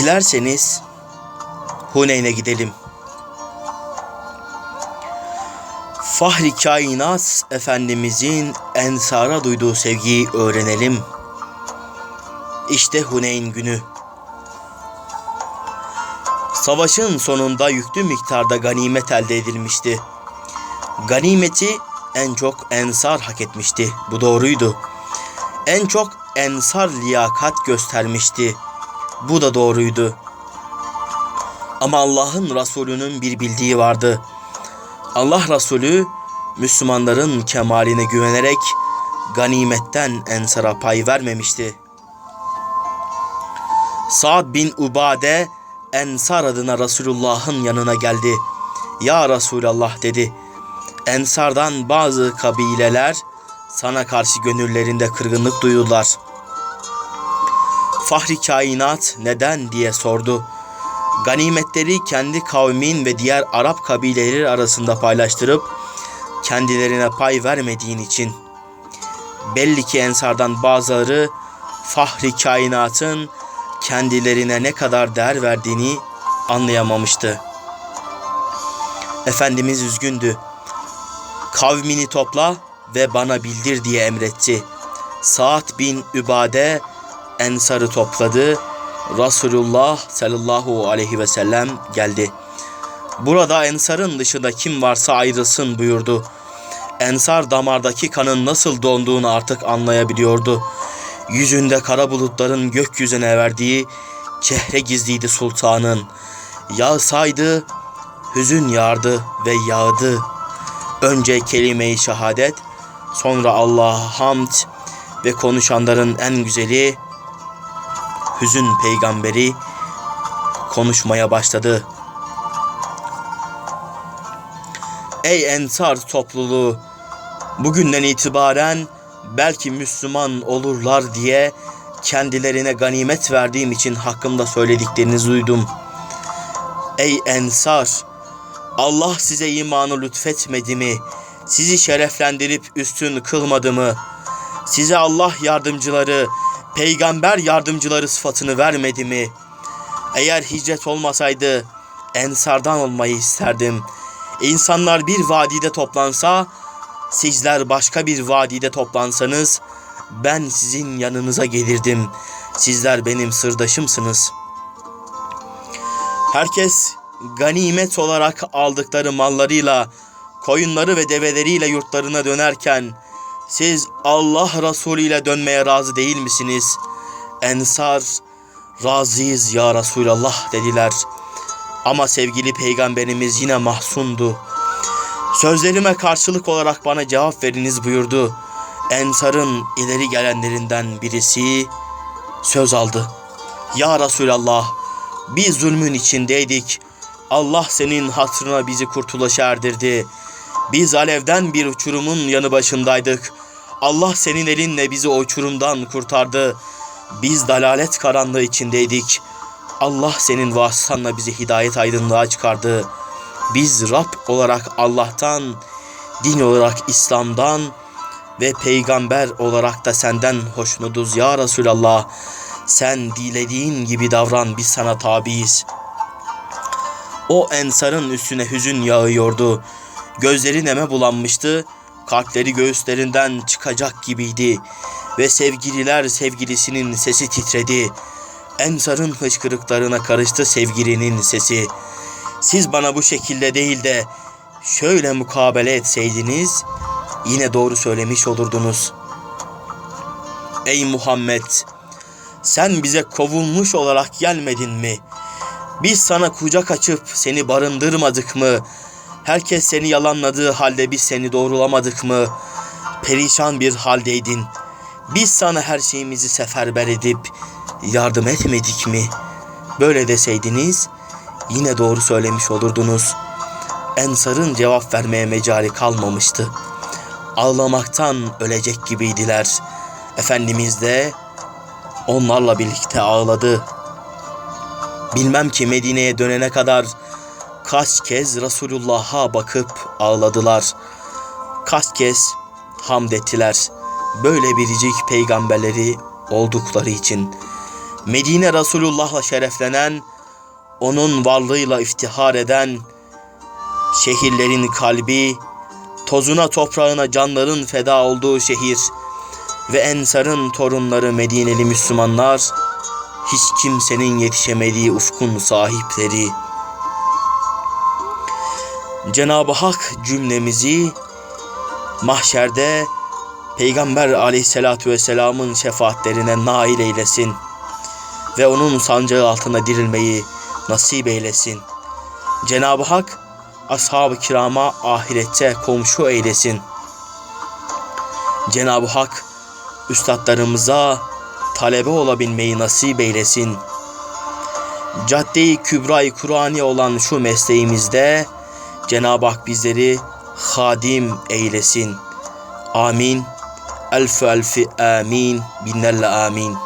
Dilerseniz Huneyn'e gidelim. Fahri kainat Efendimizin ensara duyduğu sevgiyi öğrenelim. İşte Huneyn günü. Savaşın sonunda yüklü miktarda ganimet elde edilmişti. Ganimeti en çok ensar hak etmişti. Bu doğruydu. En çok ensar liyakat göstermişti. Bu da doğruydu. Ama Allah'ın Resulü'nün bir bildiği vardı. Allah Resulü Müslümanların kemaline güvenerek ganimetten ensara pay vermemişti. Sa'd bin Ubade Ensar adına Resulullah'ın yanına geldi. Ya Resulallah dedi. Ensardan bazı kabileler sana karşı gönüllerinde kırgınlık duydular. Fahri kainat neden diye sordu. Ganimetleri kendi kavmin ve diğer Arap kabileleri arasında paylaştırıp kendilerine pay vermediğin için. Belli ki ensardan bazıları fahri kainatın kendilerine ne kadar değer verdiğini anlayamamıştı. Efendimiz üzgündü. Kavmini topla ve bana bildir diye emretti. Saat bin Übade Ensar'ı topladı. Resulullah sallallahu aleyhi ve sellem geldi. Burada Ensar'ın dışında kim varsa ayrılsın buyurdu. Ensar damardaki kanın nasıl donduğunu artık anlayabiliyordu. Yüzünde kara bulutların gökyüzüne verdiği çehre gizliydi sultanın. Yağsaydı hüzün yağdı ve yağdı. Önce kelime-i şehadet, sonra Allah'a hamd ve konuşanların en güzeli hüzün peygamberi konuşmaya başladı. Ey ensar topluluğu bugünden itibaren belki Müslüman olurlar diye kendilerine ganimet verdiğim için hakkımda söylediklerinizi duydum. Ey ensar Allah size imanı lütfetmedi mi? Sizi şereflendirip üstün kılmadı mı? Size Allah yardımcıları, peygamber yardımcıları sıfatını vermedi mi? Eğer hicret olmasaydı ensardan olmayı isterdim. İnsanlar bir vadide toplansa, sizler başka bir vadide toplansanız, ben sizin yanınıza gelirdim. Sizler benim sırdaşımsınız. Herkes ganimet olarak aldıkları mallarıyla, koyunları ve develeriyle yurtlarına dönerken, siz Allah Resulü ile dönmeye razı değil misiniz? Ensar, razıyız ya Resulallah dediler. Ama sevgili peygamberimiz yine mahsundu. Sözlerime karşılık olarak bana cevap veriniz buyurdu. Ensar'ın ileri gelenlerinden birisi söz aldı. Ya Resulallah biz zulmün içindeydik. Allah senin hatırına bizi kurtuluşa erdirdi. Biz alevden bir uçurumun yanı başındaydık. Allah senin elinle bizi o uçurumdan kurtardı. Biz dalalet karanlığı içindeydik. Allah senin vasıtanla bizi hidayet aydınlığa çıkardı. Biz Rab olarak Allah'tan, din olarak İslam'dan ve peygamber olarak da senden hoşnutuz ya Resulallah. Sen dilediğin gibi davran biz sana tabiiz. O ensarın üstüne hüzün yağıyordu. Gözleri neme bulanmıştı. Kalpleri göğüslerinden çıkacak gibiydi. Ve sevgililer sevgilisinin sesi titredi. Ensar'ın hıçkırıklarına karıştı sevgilinin sesi. Siz bana bu şekilde değil de şöyle mukabele etseydiniz yine doğru söylemiş olurdunuz. Ey Muhammed! Sen bize kovulmuş olarak gelmedin mi? Biz sana kucak açıp seni barındırmadık mı? Herkes seni yalanladığı halde biz seni doğrulamadık mı? Perişan bir haldeydin. Biz sana her şeyimizi seferber edip yardım etmedik mi? Böyle deseydiniz yine doğru söylemiş olurdunuz. Ensar'ın cevap vermeye mecali kalmamıştı. Ağlamaktan ölecek gibiydiler. Efendimiz de onlarla birlikte ağladı. Bilmem ki Medine'ye dönene kadar kaç kez Resulullah'a bakıp ağladılar. Kaç kez hamd ettiler. Böyle biricik peygamberleri oldukları için. Medine Resulullah'la şereflenen, onun varlığıyla iftihar eden, şehirlerin kalbi, tozuna toprağına canların feda olduğu şehir ve Ensar'ın torunları Medineli Müslümanlar, hiç kimsenin yetişemediği ufkun sahipleri. Cenab-ı Hak cümlemizi mahşerde Peygamber aleyhissalatü vesselamın şefaatlerine nail eylesin ve onun sancağı altına dirilmeyi nasip eylesin. Cenab-ı Hak ashab-ı kirama ahirette komşu eylesin. Cenab-ı Hak üstadlarımıza talebe olabilmeyi nasip eylesin. Cadde-i Kübra-i Kur'ani olan şu mesleğimizde Cenab-ı Hak bizleri hadim eylesin. Amin. Elfü elfi amin. Binlerle amin.